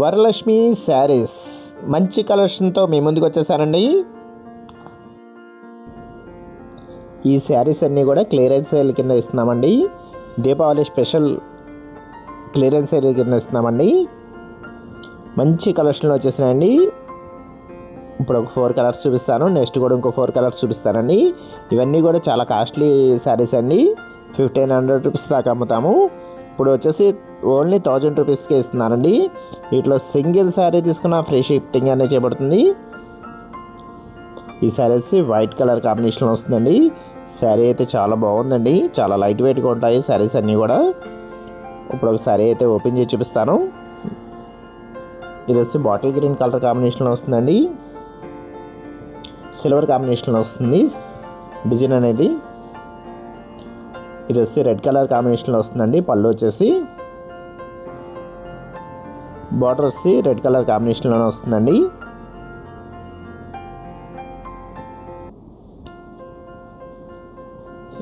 వరలక్ష్మి శారీస్. మంచి కలెక్షన్తో మీ ముందుకు వచ్చేసానండి. ఈ శారీస్ అన్నీ కూడా క్లియరెన్స్ సేల్ కింద ఇస్తున్నామండి. దీపావళి స్పెషల్ క్లియరెన్స్ సేల్ కింద ఇస్తున్నామండి. మంచి కలెక్షన్లు వచ్చేసినాయండి. ఇప్పుడు ఒక ఫోర్ కలర్స్ చూపిస్తాను. నెక్స్ట్ కూడా ఇంకో ఫోర్ కలర్స్ చూపిస్తానండి. ఇవన్నీ కూడా చాలా కాస్ట్లీ శారీస్ అండి. ఫిఫ్టీన్ హండ్రెడ్ రూపీస్ దాకా అమ్ముతాము. ఇప్పుడు వచ్చేసి ఓన్లీ థౌజండ్ రూపీస్కే ఇస్తున్నానండి వీటిలో సింగిల్ శారీ తీసుకున్న ఫ్రీ షిఫ్టింగ్ అనేది చేయబడుతుంది. ఈ శారీస్ వైట్ కలర్ కాంబినేషన్లో వస్తుందండి. శారీ అయితే చాలా బాగుందండి. చాలా లైట్ వెయిట్గా ఉంటాయి శారీస్ అన్నీ కూడా. ఇప్పుడు ఒక శారీ అయితే ఓపెన్ చేసి చూపిస్తాను. ఇది వచ్చి బాటిల్ గ్రీన్ కలర్ కాంబినేషన్లో వస్తుందండి. సిల్వర్ కాంబినేషన్లో వస్తుంది. డిజైన్ అనేది ఇది వచ్చి రెడ్ కలర్ కాంబినేషన్లో వస్తుందండి. పళ్ళు వచ్చేసి బార్డర్ వచ్చి రెడ్ కలర్ కాంబినేషన్లోనే వస్తుందండి.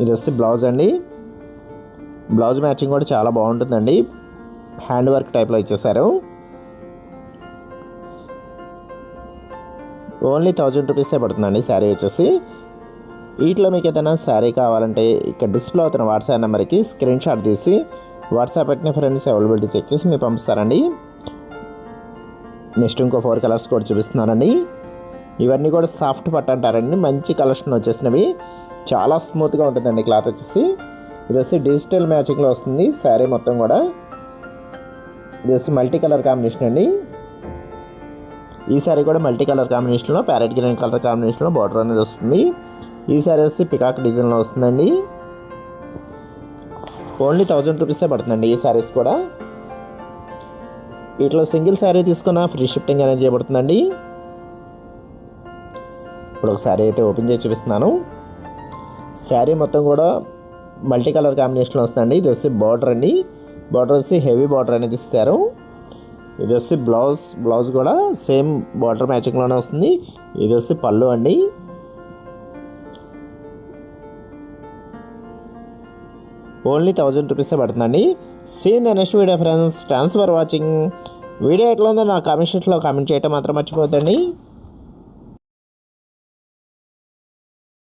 ఇది వచ్చి బ్లౌజ్ అండి. బ్లౌజ్ మ్యాచింగ్ కూడా చాలా బాగుంటుందండి. హ్యాండ్ వర్క్ టైప్లో ఇచ్చేసారు. ఓన్లీ థౌజండ్ రూపీసే పడుతుందండి శారీ వచ్చేసి. వీటిలో మీకు ఏదైనా శారీ కావాలంటే ఇక్కడ డిస్ప్లే అవుతున్న వాట్సాప్ నెంబర్కి స్క్రీన్ షాట్ తీసి వాట్సాప్ పెట్టిన ఫ్రెండ్స్ అవైలబిలిటీ చెక్ చేసి మీరు పంపిస్తారండి. నెక్స్ట్ ఇంకో ఫోర్ కలర్స్ కూడా చూపిస్తున్నానండి. ఇవన్నీ కూడా సాఫ్ట్ పట్టు అంటారండి. మంచి కలెక్షన్ వచ్చేసినవి. చాలా స్మూత్గా ఉంటుందండి క్లాత్ వచ్చేసి. ఇది వచ్చి డిజిటల్ మ్యాచింగ్లో వస్తుంది శారీ మొత్తం కూడా. ఇది వచ్చి మల్టీ కలర్ కాంబినేషన్ అండి. ఈ సారీ కూడా మల్టీ కలర్ కాంబినేషన్లో ప్యారెట్ గ్రీన్ కలర్ కాంబినేషన్లో బార్డర్ అనేది వస్తుంది. ఈ సారీ వచ్చి పికాక్ డిజైన్లో వస్తుందండి. ఓన్లీ థౌజండ్ రూపీసే పడుతుందండి ఈ సారీస్ కూడా. వీటిలో సింగిల్ శారీ తీసుకున్న ఫ్రీ షిఫ్టింగ్ అనేది చేయబడుతుందండి. ఇప్పుడు ఒక శారీ అయితే ఓపెన్ చేసి చూపిస్తున్నాను. శారీ మొత్తం కూడా మల్టీ కలర్ కాంబినేషన్లో వస్తుందండి. ఇది వచ్చి బార్డర్ అండి. బార్డర్ వచ్చి హెవీ బార్డర్ అనేది ఇస్తారు. ఇది వచ్చి బ్లౌజ్ బ్లౌజ్ కూడా సేమ్ బార్డర్ మ్యాచింగ్లోనే వస్తుంది. ఇది వచ్చి పళ్ళు అండి. ఓన్లీ థౌజండ్ రూపీసే పడుతుందండి. See in the next video friends thanks for watching video ఎట్లా ఉందో నా కామెంట్ సెక్షన్లో కామెంట్ చేయటం మాత్రం మర్చిపోద్దండి